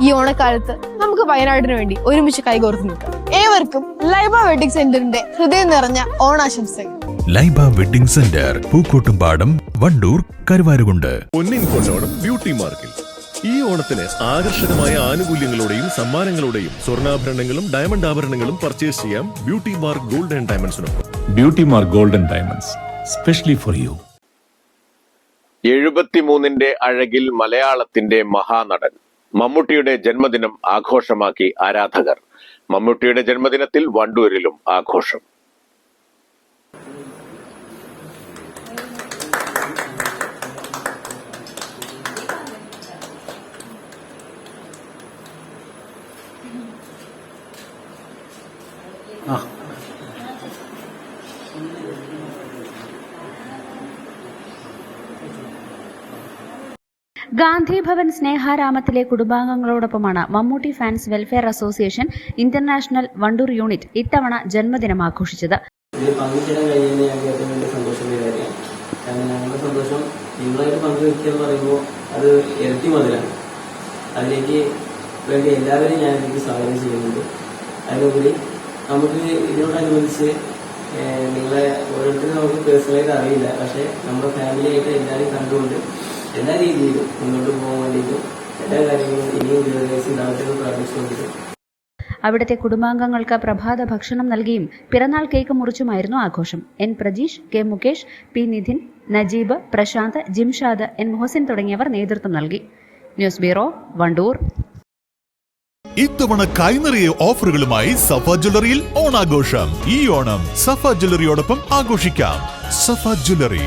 ഈ ഓണക്കാലത്ത് നമുക്ക് വയനാടിന് വേണ്ടി ഒരുമിച്ച് കൈകോർത്ത് നിൽക്കാം. ഏവർക്കും ലൈബ വെഡിങ് സെന്ററിന്റെ ഹൃദയം നിറഞ്ഞ ഓണാശംസകൾ. Laiba wedding centre Pookkottumpadam Wandoor Karuvarakundu. പൊന്നിൻ പൊന്നോണം ബ്യൂട്ടി മാർക്കിൽ. ഈ ഓണത്തിന് ആകർഷകമായ ആനുകൂല്യങ്ങളോടെയും സമ്മാനങ്ങളോടെയും സ്വർണാഭരണങ്ങളും ഡയമണ്ട് ആഭരണങ്ങളും പർച്ചേസ് ചെയ്യാം beauty mark gold and ഡയമണ്ട്സിനൊപ്പം. Beauty mark golden diamonds specially for you എഴുപത്തിമൂന്നിന്റെ അഴകിൽ മലയാളത്തിന്റെ മഹാനടൻ. മമ്മൂട്ടിയുടെ ജന്മദിനം ആഘോഷമാക്കി ആരാധകർ. മമ്മൂട്ടിയുടെ ജന്മദിനത്തിൽ വണ്ടൂരിലും ആഘോഷം. ഗാന്ധി ഭവൻ സ്നേഹാരാമത്തിലെ കുടുംബാംഗങ്ങളോടൊപ്പമാണ് Mammootty fans welfare association international Wandoor unit ഇത്തവണ ജന്മദിനം ആഘോഷിച്ചത്. സന്തോഷം നിങ്ങളെ ഓരോരുത്തരും നമുക്ക് പേഴ്സണലായിട്ട് അറിയില്ല. പക്ഷെ നമ്മുടെ ഫാമിലിയായിട്ട് എല്ലാവരെയും കണ്ടുകൊണ്ട് എല്ലാ രീതിയിലും മുന്നോട്ട് പോകാൻ വേണ്ടിയിട്ടും എല്ലാ കാര്യങ്ങളും ഇനിയും എന്ന് പ്രാർത്ഥിച്ചുകൊണ്ടിരിക്കും. അവിടുത്തെ കുടുംബാംഗങ്ങൾക്ക് പ്രഭാത ഭക്ഷണം നൽകിയും പിറന്നാൾ കേക്ക് മുറിച്ചുമായിരുന്നു ആഘോഷം. N Prajeesh K Mukesh P Nidhin Najeeb Prashanth Jimshad N Mohsin തുടങ്ങിയവർ നേതൃത്വം നൽകി. News bureau Wandoor. ഇത്തവണ കൈനിറിയ ഓഫറുകളുമായി സഫ ജ്വല്ലറിയിൽ ഓണാഘോഷം. ഈ ഓണം സഫ ജ്വല്ലറിയോടൊപ്പം ആഘോഷിക്കാം. സഫ ജ്വല്ലറി.